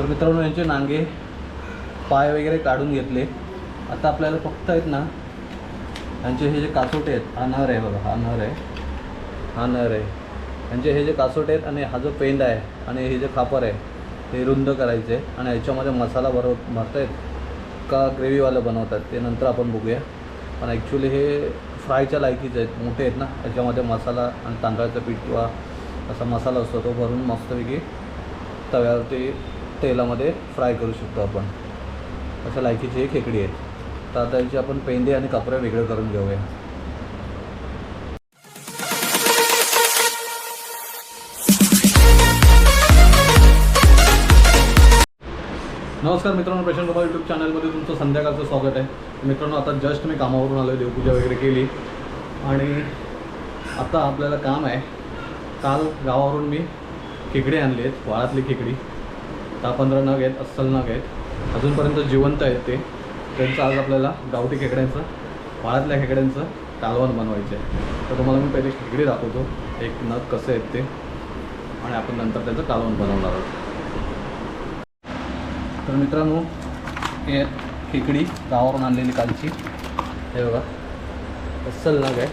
तर मित्रांनो यांचे नांगे पाय वगैरे काढून घेतले. आता आपल्याला फक्त आहेत ना यांचे हे जे कासोटे आहेत हा नर आहे बघा हा नर आहे. हा नर आहे. यांचे हे जे कासोटे आहेत आणि हा जो पेंड आहे आणि हे जे खापर आहे ते रुंद करायचे आणि ह्याच्यामध्ये मसाला भरव भरतायत का ग्रेव्हीवालं बनवतात ते नंतर आपण बघूया. पण ॲक्च्युली हे फ्रायच्या लायकीचे आहेत मोठे आहेत ना. त्याच्यामध्ये मसाला आणि तांदळाचं पीठ किंवा असा मसाला असतो तो भरून मस्तपैकी तव्यावरती तेलामध्ये फ्राय करू शकतो आपण. अशा लायकीची एक खेकडी आहे. तर आता याची आपण पेंदे आणि कपडे वेगळं करून घेऊया. नमस्कार मित्रांनो प्रशांत कुमार यूट्यूब चॅनलमध्ये तुमचं संध्याकाळचं स्वागत आहे. मित्रांनो आता जस्ट मी कामावरून आलो देवपूजा वगैरे केली. आणि आता आपल्याला काम आहे. काल गावावरून मी खेकडे आणले आहेत वाळातली खेकडी. दहा पंधरा नग आहेत अस्सल नग आहेत. अजूनपर्यंत जिवंत आहेत ते. त्यांचं आज आपल्याला गावठी खेकड्यांचं पाळातल्या खेकड्यांचं कालवण बनवायचं आहे. तर तुम्हाला मी पहिले खेकडी दाखवतो. एक नग कसे आहेत ते. आणि आपण नंतर त्याचं कालवण बनवणार आहोत. तर मित्रांनो हे खेकडी गावावरून आणलेली कालची. हे बघा. अस्सल नग आहे.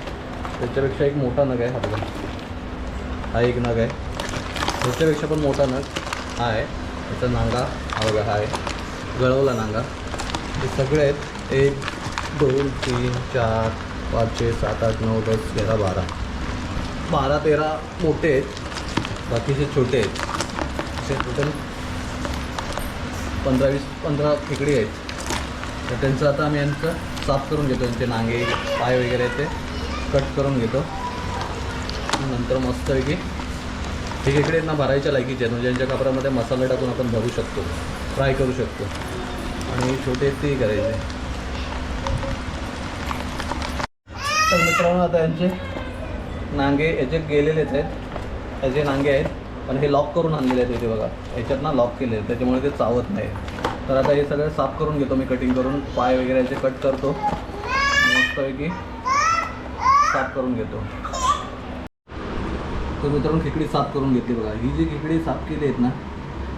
त्याच्यापेक्षा एक मोठा नग आहे. हा बघा. हा एक नग आहे. त्याच्यापेक्षा पण मोठा नग हा आहे. त्याचा नांगा हा बघा हा आहे. गळवला नांगा. हे सगळे आहेत. एक दोन तीन चार पाच छे सात आठ नऊ दस तेरा बारा. बारा तेरा मोठे आहेत. बाकीचे छोटे आहेत. असे टोटल पंधरा वीस पंधरा खेकडी आहेत. तर त्यांचं आता आम्ही यांचं साफ करून घेतो. त्यांचे नांगे पाय वगैरे ते. कट करून घेतो. नंतर मस्तपैकी हे ना भरायच्या लायकीचे आहेत. म्हणजे यांच्या कापडामध्ये मसाला टाकून आपण भरू शकतो फ्राय करू शकतो. आणि छोटे ते तेही करायचे. तर मित्रांनो आता यांचे नांगे याचे गेलेलेच आहेत याचे नांगे आहेत पण हे लॉक करून आणलेले आहेत इथे बघा. याच्यात ना लॉक केले आहेत. त्याच्यामुळे ते चावत नाही तर आता हे सगळं साफ करून घेतो मी कटिंग करून. पाय वगैरे याचे कट करतो. मस्तपैकी साफ करून घेतो. तर मित्रांनो खेकडी साफ करून घेतली बघा. ही जी खेकडी साफ केली आहेत ना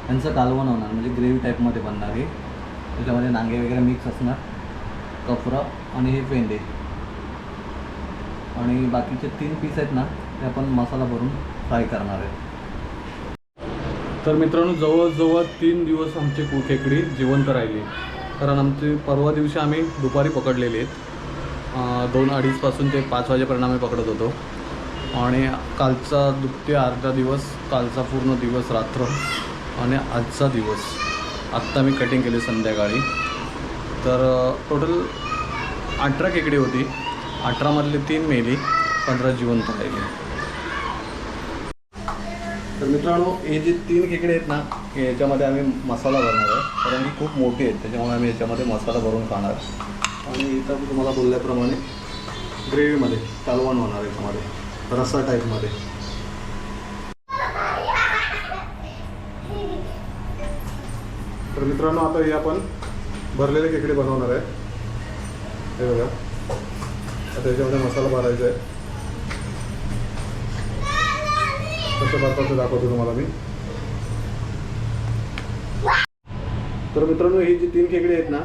त्यांचं कालवण होणार म्हणजे ग्रेव्ही टाईपमध्ये बनणार हे. त्याच्यामध्ये नांगे वगैरे मिक्स असणार कफरा आणि हे पेंदे आणि बाकीचे तीन पीस आहेत ना ते आपण मसाला भरून फ्राय करणार आहे. तर मित्रांनो जवळजवळ तीन दिवस आमची कु खेकडी जिवंत राहिली. कारण आमची परवा दिवशी आम्ही दुपारी पकडलेली आहेत. दोन अडीचपासून ते पाच वाजेपर्यंत आम्ही पकडत होतो. आणि कालचा दु अर्धा दिवस कालचा पूर्ण दिवस रात्र आणि आजचा दिवस. आत्ता मी कटिंग केली संध्याकाळी. तर टोटल अठरा खेकडी होती. अठरामधली तीन मेली पंधरा जिवंत राहिली. तर मित्रांनो हे जे तीन खेकडे आहेत ना याच्यामध्ये आम्ही मसाला भरणार आहे. कारण की खूप मोठी आहेत त्याच्यामुळे आम्ही याच्यामध्ये मसाला भरून खाणार. आणि इथं तुम्हाला बोलल्याप्रमाणे ग्रेव्हीमध्ये कालवण होणार आहे याच्यामध्ये. रस्सा टाईपमध्ये तर मित्रांनो आता हे आपण भरलेले खेकडे बनवणार आहे. हे बघा. आता याच्यामध्ये मसाला भरायचा आहे. कसं भरतात ते दाखवतो तुम्हाला मी. तर मित्रांनो ही जी तीन खेकडे आहेत ना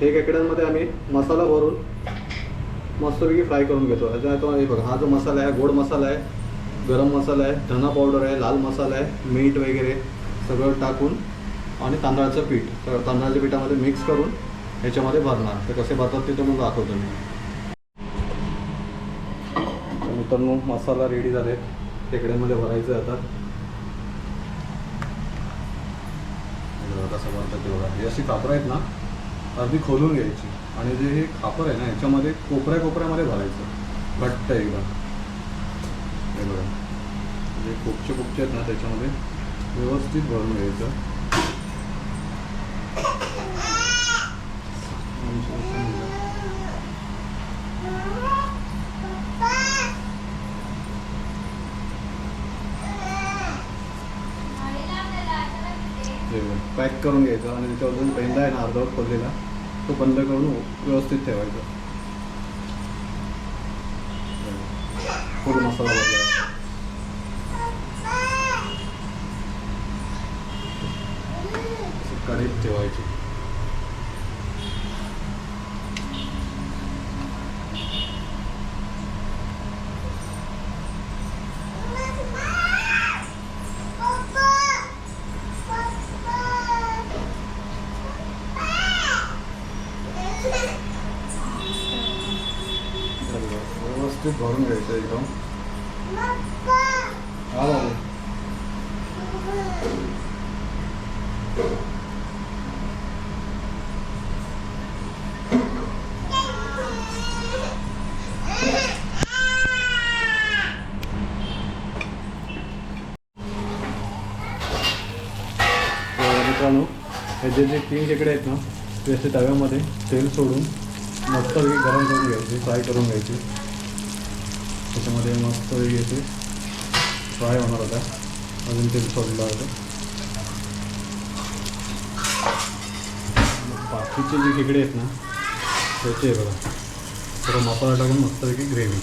हे खेकड्यांमध्ये आम्ही मसाला भरून मस्तपैकी फ्राय करून घेतो. ह्याच्यात हे बघा हा जो मसाला आहे गोड मसाला आहे गरम मसाला आहे धना पावडर आहे लाल मसाला आहे मीठ वगैरे सगळं टाकून आणि तांदळाचं पीठ. तर तांदळाच्या पिठामध्ये मिक्स करून ह्याच्यामध्ये भरणार. ते कसे भरतात ते तुम्हाला दाखवतो मी. तर मित्रांनो मसाला रेडी झाले. खेकड्यांमध्ये भरायचं आहे आता. कसं भरतात ते बघा. हे अशी कापरं आहेत ना अर्धी खोलून घ्यायची. आणि जे हे खापर आहे ना याच्यामध्ये कोपऱ्या कोपऱ्यामध्ये भरायचं. घट्ट एकदम हे बघा. जे कोपचे कोपचे आहेत ना त्याच्यामध्ये व्यवस्थित भरून घ्यायचं. पॅक करून घ्यायचा आणि त्याच्यावर जो पेंदा आहे ना अर्धवट खोललेला तो बंद करून व्यवस्थित ठेवायचा. पूर्ण मसाला भरला कढीत ठेवायची. व्यवस्थित भरून घ्यायचं एकदम. हा मित्रांनो हे जे जे तीन खेकडे आहेत ना ते असे तव्यामध्ये तेल सोडून मस्तपैकी गरम करून घ्यायचे फ्राय करून घ्यायचे. त्याच्यामध्ये मस्तपैकी असे फ्राय होणार होता अजून तेल सोडलं होतं बाकीचे जे खेकडे आहेत ना त्याचे बघा थोडं मसाला टाकून मस्तपैकी ग्रेव्ही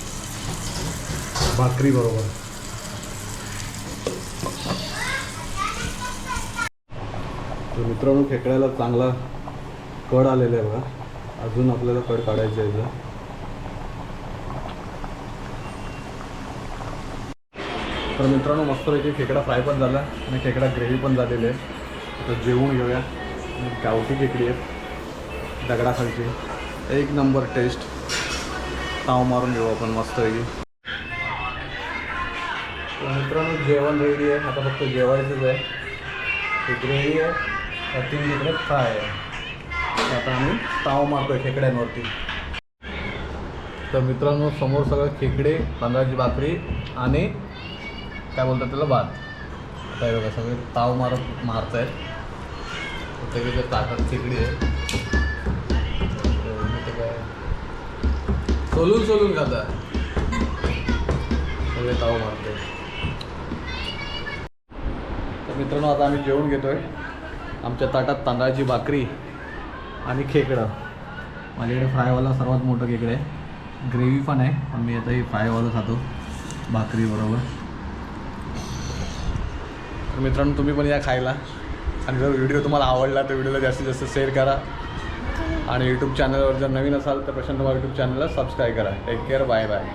भाकरी बरोबर तर मित्रांनो खेकड्याला चांगला कड आलेला आहे बघा. अजून आपल्याला कड काढायचं आहे तर मित्रांनो मस्तपैकी खेकडा फ्राय पण झाला आणि खेकडा ग्रेव्ही पण झालेली आहे तर जेवून घेऊया. गावठी खेकडी आहे दगडाखालची. एक नंबर टेस्ट ताव मारून घेऊ आपण मस्तपैकी तर मित्रांनो जेवण रेडी आहे. आता फक्त जेवायचंच आहे. ही ग्रेव्ही आहे. तीन खेकडे फ्राय आहे. आता आम्ही ताव मारतोय खेकड्यांवरती. तर मित्रांनो समोर सगळं खेकडे तांदळाची भाकरी आणि काय बोलतात त्याला? भात. काय बघा सगळे ताव मारत मारत आहेत प्रत्येकाच्या ताकद तिकडी आहे. काय? सोलून सोलून खाता. सगळे ताव मारतोय तर मित्रांनो आता आम्ही जेवण घेतोय. आमच्या ताटात तांदळाची भाकरी आणि खेकडं. माझ्याकडे फ्रायवाला सर्वात मोठं खेकडं आहे. ग्रेव्ही पण आहे पण मी आता हे फ्रायवालं खातो. भाकरी बरोबर. तर मित्रांनो तुम्ही पण या खायला. आणि जर व्हिडिओ तुम्हाला आवडला तर व्हिडिओला जास्तीत जास्त शेअर करा. आणि यूट्यूब चॅनलवर जर नवीन असाल तर प्रशांत यूट्यूब चॅनलला सबस्क्राईब करा. Take care bye bye